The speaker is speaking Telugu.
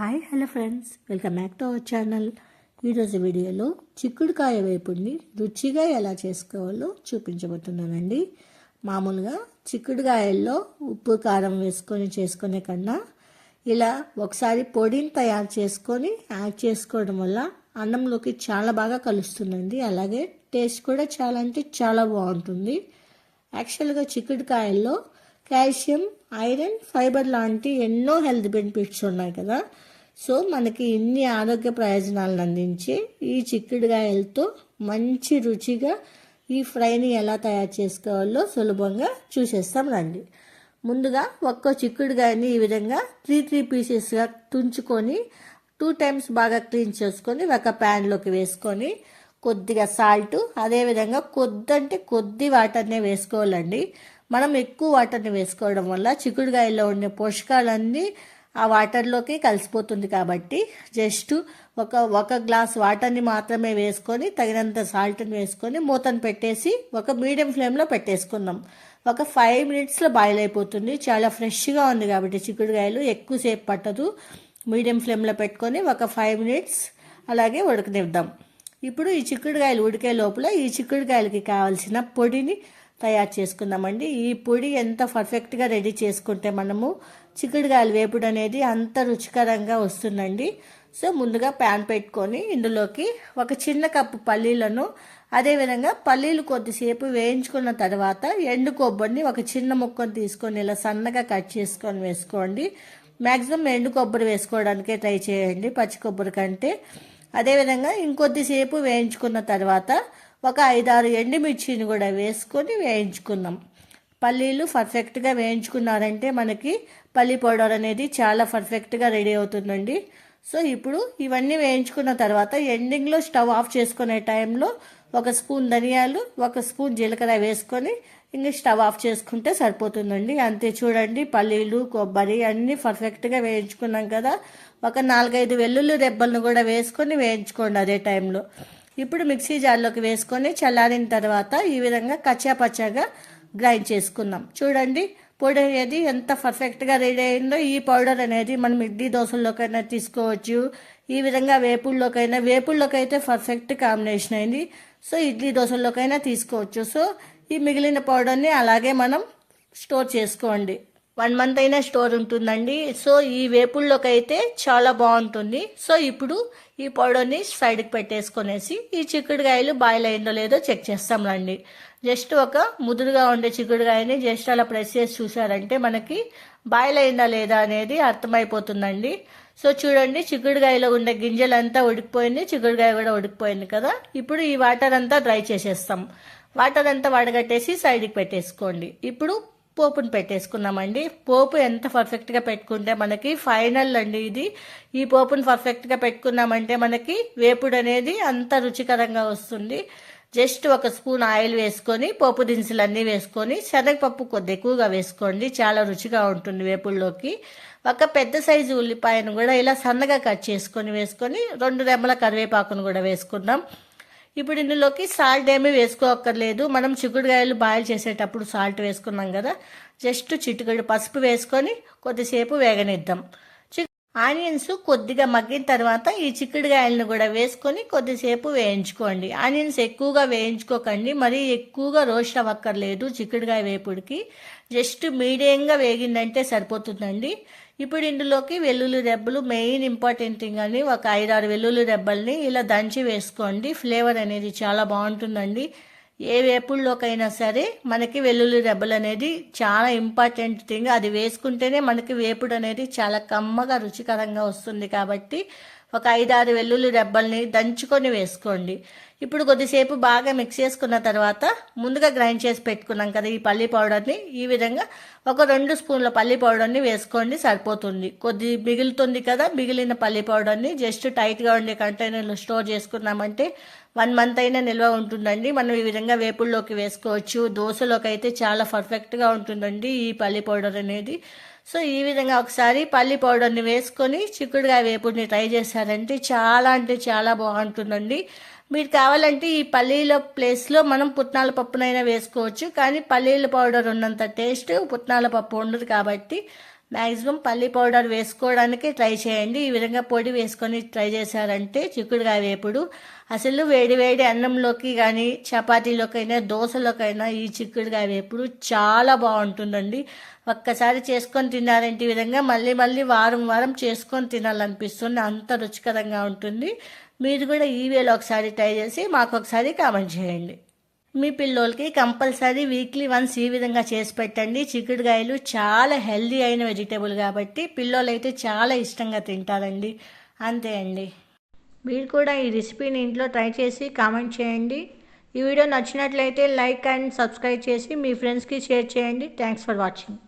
Hi hello friends. Welcome back to our channel. ఈరోజు వీడియోలో చిక్కుడుకాయ వేపుడిని రుచిగా ఎలా చేసుకోవాలో చూపించబోతున్నానండి. మామూలుగా చిక్కుడుకాయల్లో ఉప్పు కారం వేసుకొని చేసుకునే కన్నా ఇలా ఒకసారి పొడిని తయారు చేసుకొని యాడ్ చేసుకోవడం వల్ల అన్నంలోకి చాలా బాగా కలుస్తుందండి. అలాగే టేస్ట్ కూడా చాలా అంటే చాలా బాగుంటుంది. యాక్చువల్గా చిక్కుడుకాయల్లో కాల్షియం ఐరన్ ఫైబర్ లాంటి ఎన్నో హెల్త్ బెనిఫిట్స్ ఉన్నాయి కదా. సో మనకి ఇన్ని ఆరోగ్య ప్రయోజనాలను అందించే ఈ చిక్కుడుగాయలతో మంచి రుచిగా ఈ ఫ్రైని ఎలా తయారు చేసుకోవాలో సులభంగా చూసేస్తాం రండి. ముందుగా ఒక్కో చిక్కుడుకాయని ఈ విధంగా త్రీ త్రీ పీసెస్గా తుంచుకొని టూ టైమ్స్ బాగా క్లీన్ చేసుకొని ఒక ప్యాన్లోకి వేసుకొని కొద్దిగా సాల్ట్ అదేవిధంగా కొద్ది అంటే కొద్ది వాటర్నే వేసుకోవాలండి. మనం ఎక్కువ వాటర్ని వేసుకోవడం వల్ల చిక్కుడుగాయలో ఉండే పోషకాలన్నీ ఆ వాటర్లోకి కలిసిపోతుంది కాబట్టి జస్ట్ ఒక ఒక గ్లాస్ వాటర్ని మాత్రమే వేసుకొని తగినంత సాల్ట్ని వేసుకొని మూతను పెట్టేసి ఒక మీడియం ఫ్లేమ్లో పెట్టేసుకుందాం. ఒక ఫైవ్ మినిట్స్లో బాయిల్ అయిపోతుంది. చాలా ఫ్రెష్గా ఉంది కాబట్టి చిక్కుడుకాయలు ఎక్కువసేపు పట్టదు. మీడియం ఫ్లేమ్లో పెట్టుకొని ఒక ఫైవ్ మినిట్స్ అలాగే ఉడకనిద్దాం. ఇప్పుడు ఈ చిక్కుడుకాయలు ఉడికే లోపల ఈ చిక్కుడుకాయలకి కావాల్సిన పొడిని తయారు చేసుకుందామండి. ఈ పొడి ఎంత పర్ఫెక్ట్గా రెడీ చేసుకుంటే మనము చిక్కుడుకాయలు వేపుడు అనేది అంత రుచికరంగా వస్తుందండి. సో ముందుగా ప్యాన్ పెట్టుకొని ఇందులోకి ఒక చిన్న కప్పు పల్లీలను అదేవిధంగా పల్లీలు కొద్దిసేపు వేయించుకున్న తర్వాత ఎండు కొబ్బరిని ఒక చిన్న ముక్కను తీసుకొని ఇలా సన్నగా కట్ చేసుకొని వేసుకోండి. మ్యాక్సిమం ఎండు కొబ్బరి వేసుకోవడానికే ట్రై చేయండి పచ్చి కొబ్బరి కంటే. అదేవిధంగా ఇంకొద్దిసేపు వేయించుకున్న తర్వాత ఒక ఐదారు ఎండుమిర్చిని కూడా వేసుకొని వేయించుకుందాం పల్లీలు పర్ఫెక్ట్గా వేయించుకున్నారంటే మనకి పల్లి పౌడర్ అనేది చాలా పర్ఫెక్ట్గా రెడీ అవుతుందండి. సో ఇప్పుడు ఇవన్నీ వేయించుకున్న తర్వాత ఎండింగ్లో స్టవ్ ఆఫ్ చేసుకునే టైంలో ఒక స్పూన్ ధనియాలు ఒక స్పూన్ జీలకర్ర వేసుకొని ఇంకా స్టవ్ ఆఫ్ చేసుకుంటే సరిపోతుందండి. అంతే చూడండి పల్లీలు కొబ్బరి అన్నీ పర్ఫెక్ట్గా వేయించుకున్నాం కదా. ఒక నాలుగైదు వెల్లుల్లి రెబ్బలను కూడా వేసుకొని వేయించుకోండి అదే టైంలో. ఇప్పుడు మిక్సీ జార్లోకి వేసుకొని చల్లారిన తర్వాత ఈ విధంగా కచ్చాపచ్చాగా గ్రైండ్ చేసుకుందాం. చూడండి పొడి అనేది ఎంత పర్ఫెక్ట్గా రెడీ అయిందో ఈ పౌడర్ అనేది మనం ఇడ్లీ దోశల్లోకైనా తీసుకోవచ్చు ఈ విధంగా వేపుల్లోకైనా వేపుల్లోకైతే పర్ఫెక్ట్ కాంబినేషన్ అయింది. సో ఇడ్లీ దోశల్లోకైనా తీసుకోవచ్చు. సో ఈ మిగిలిన పౌడర్ని అలాగే మనం స్టోర్ చేసుకోండి. వన్ మంత్ అయినా స్టోర్ ఉంటుందండి. సో ఈ వేపుల్లోకి అయితే చాలా బాగుంటుంది. సో ఇప్పుడు ఈ పౌడర్ని సైడ్కి పెట్టేసుకొనేసి ఈ చిక్కుడుకాయలు బాయిల్ అయిందో లేదో చెక్ చేస్తాం రండి. జస్ట్ ఒక ముదురుగా ఉండే చిక్కుడుకాయని జస్ట్ అలా ప్రెస్ చేసి చూసారంటే మనకి బాయిల్ అయిందా లేదా అనేది అర్థమైపోతుందండి. సో చూడండి చిక్కుడుకాయలో ఉండే గింజలంతా ఉడికిపోయింది చిక్కుడుకాయ కూడా ఉడికిపోయింది కదా. ఇప్పుడు ఈ వాటర్ అంతా డ్రై చేసేస్తాం. వాటర్ అంతా వడగట్టేసి సైడ్కి పెట్టేసుకోండి. ఇప్పుడు పోపుని పెట్టేసుకున్నామండి. పోపు ఎంత పర్ఫెక్ట్గా పెట్టుకుంటే మనకి ఫైనల్ అండి ఇది. ఈ పోపుని పర్ఫెక్ట్గా పెట్టుకున్నామంటే మనకి వేపుడు అనేది అంత రుచికరంగా వస్తుంది. జస్ట్ ఒక స్పూన్ ఆయిల్ వేసుకొని పోపు దినుసులు అన్నీ వేసుకొని శనగపప్పు కొద్ది ఎక్కువగా వేసుకోండి. చాలా రుచిగా ఉంటుంది వేపుల్లోకి ఒక పెద్ద సైజు ఉల్లిపాయను కూడా ఇలా సన్నగా కట్ చేసుకొని వేసుకొని రెండు రెమ్మల కరివేపాకును కూడా వేసుకుందాం. ఇప్పుడు ఇందులోకి సాల్ట్ ఏమీ వేసుకోక్కర్లేదు. మనం చిక్కుడుకాయలు బాయిల్ చేసేటప్పుడు సాల్ట్ వేసుకున్నాం కదా. జస్ట్ చిట్టుకడి పసుపు వేసుకొని కొద్దిసేపు వేగనిద్దాం. ఆనియన్స్ కొద్దిగా మగ్గిన తర్వాత ఈ చిక్కుడుకాయలను కూడా వేసుకొని కొద్దిసేపు వేయించుకోండి. ఆనియన్స్ ఎక్కువగా వేయించుకోకండి. మరీ ఎక్కువగా రోస్ట్ అవ్వక్కర్లేదు చిక్కుడుకాయ వేపుడికి. జస్ట్ మీడియంగా వేగిందంటే సరిపోతుందండి. ఇప్పుడు ఇందులోకి వెల్లుల్లి రెబ్బలు మెయిన్ ఇంపార్టెంట్ థింగ్ అని ఒక ఐదారు వెల్లుల్లి రెబ్బల్ని ఇలా దంచి వేసుకోండి. ఫ్లేవర్ అనేది చాలా బాగుంటుందండి. ఏ వేపుల్లోకైనా సరే మనకి వెల్లుల్లి రెబ్బలు అనేది చాలా ఇంపార్టెంట్ థింగ్ అది వేసుకుంటేనే మనకి వేపుడు అనేది చాలా కమ్మగా రుచికరంగా వస్తుంది కాబట్టి ఒక ఐదారు వెల్లుల్లి రెబ్బల్ని దంచుకొని వేసుకోండి. ఇప్పుడు కొద్దిసేపు బాగా మిక్స్ చేసుకున్న తర్వాత ముందుగా గ్రైండ్ చేసి పెట్టుకున్నాం కదా ఈ పల్లి పౌడర్ని ఈ విధంగా ఒక రెండు స్పూన్ల పల్లి పౌడర్ని వేసుకోండి సరిపోతుంది. కొద్ది మిగులుతుంది కదా మిగిలిన పల్లి పౌడర్ని జస్ట్ టైట్గా ఉండే కంటైనర్లో స్టోర్ చేసుకున్నామంటే వన్ మంత్ అయినా నిల్వ ఉంటుందండి. మనం ఈ విధంగా వేపుల్లోకి వేసుకోవచ్చు. దోశలోకి అయితే చాలా పర్ఫెక్ట్గా ఉంటుందండి ఈ పల్లి పౌడర్ అనేది. సో ఈ విధంగా ఒకసారి పల్లి పౌడర్ని వేసుకొని చిక్కుడుకాయ వేపుడిని ట్రై చేశారంటే చాలా అంటే చాలా బాగుంటుందండి. మీరు కావాలంటే ఈ పల్లీల ప్లేస్లో మనం పుట్నాల పప్పునైనా వేసుకోవచ్చు. కానీ పల్లీల పౌడర్ ఉన్నంత టేస్ట్ పుట్నాల పప్పు ఉండదు కాబట్టి మ్యాక్సిమం పల్లి పౌడర్ వేసుకోవడానికి ట్రై చేయండి. ఈ విధంగా పొడి వేసుకొని ట్రై చేశారంటే చిక్కుడుకాయ వేపుడు. అసలు వేడి వేడి అన్నంలోకి కానీ చపాతీలోకైనా దోశలోకైనా ఈ చిక్కుడుకాయ వేపుడు చాలా బాగుంటుందండి. ఒక్కసారి చేసుకొని తిన్నారంటే ఈ విధంగా మళ్ళీ మళ్ళీ వారం వారం చేసుకొని తినాలనిపిస్తుంది. అంత రుచికరంగా ఉంటుంది. మీరు కూడా ఈ వేలో ఒకసారి ట్రై చేసి మాకు ఒకసారి కామెంట్ చేయండి. మీ పిల్లోలకి కంపల్సరీ వీక్లీ వన్స్ ఈ విధంగా చేసి పెట్టండి. చిక్కుడుకాయలు చాలా హెల్దీ అయిన వెజిటేబుల్ కాబట్టి పిల్లోలు అయితే చాలా ఇష్టంగా తింటారండి. అంతే అండి. మీరు కూడా ఈ రెసిపీని ఇంట్లో ట్రై చేసి కామెంట్ చేయండి. ఈ వీడియో నచ్చినట్లయితే లైక్ అండ్ సబ్స్క్రైబ్ చేసి మీ ఫ్రెండ్స్కి షేర్ చేయండి. Thanks for watching.